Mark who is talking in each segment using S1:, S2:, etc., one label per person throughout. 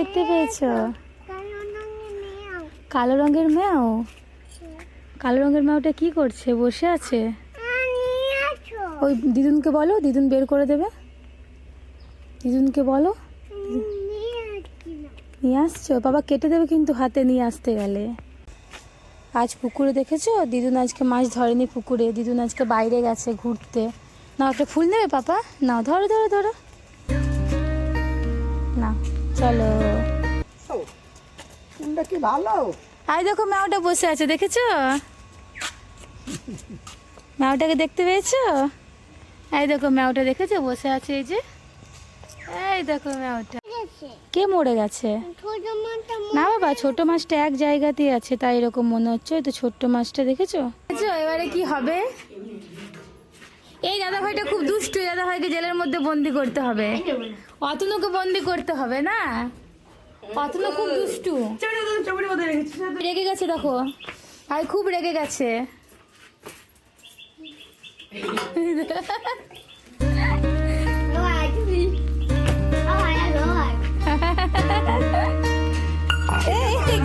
S1: দেখতে পেয়েছ? কালো রঙের ম্যাও? কালো রঙের ম্যাওটা কি করছে? বসে আছে? ওই দিদুনকে বলো, দিদুন বের করে দেবে। দিদুনকে বলো। নিয়ে আসছো? বাবা কেটে দেবে কিন্তু হাতে নিয়ে আসতে গেলে। আজ পুকুরে দেখেছ? দিদুন আজকে মাছ ধরেনি পুকুরে। দিদুন আজকে বাইরে গেছে ঘুরতে। না একটা ফুল নেবে পাপা? না ধরো ধরো ধরো। চলো।
S2: ফুলটা কি ভালো?
S1: আই দেখো ম্যাওটা বসে আছে দেখেছ? ম্যাওটাকে দেখতে পেয়েছ? এই দেখো ম্যাওটা দেখেছ? বসে আছে এই যে। এই দেখো ম্যাওটা কে মরে গেছে? না বাবা ছোট মাছটা এক জায়গাতেই আছে তাই এরকম মনে হচ্ছে। তো ছোট্ট মাছটা দেখেছ এবারে কি হবে? এই দাদা ভাইটা খুব দুষ্টু দাদা ভাইকে জেলের মধ্যে বন্দি করতে হবে। অতনুকে বন্দি করতে হবে না? অতনু খুব দুষ্টু। রেগে গেছে, দেখো। ভাই খুব রেগে গেছে।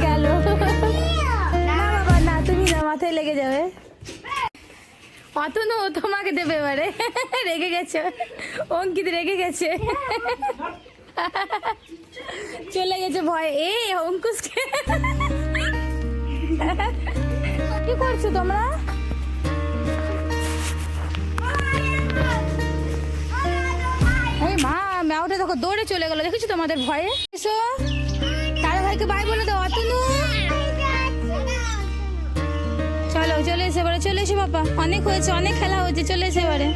S1: গেল। না, তুমি না, মাথায় লেগে যাবে। অতনু, তোমাকে দেবে এবারে। রেগে গেছে। অঙ্কিত রেগে গেছে। চলে গেছে ভয়। এই, অঙ্কুশকে। কি করছ তোমরা? মা, ম্যাওটা দেখো দৌড়ে চলে গেল। দেখেছ তোমাদের ভয়ে? এসো। দাদা ভাইকে বাই বলে দাও। অতনু এসে এবারে চলে এসো বাবা। অনেক হয়েছে, অনেক খেলা হয়েছে, চলে এসে এবারে।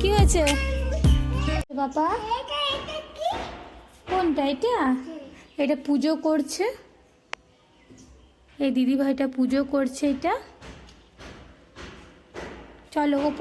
S1: কি হয়েছে? বাবা, কোনটা এটা? এটা পুজো করছে। এই দিদি ভাইটা পুজো করছে এটা। চলো, ওপর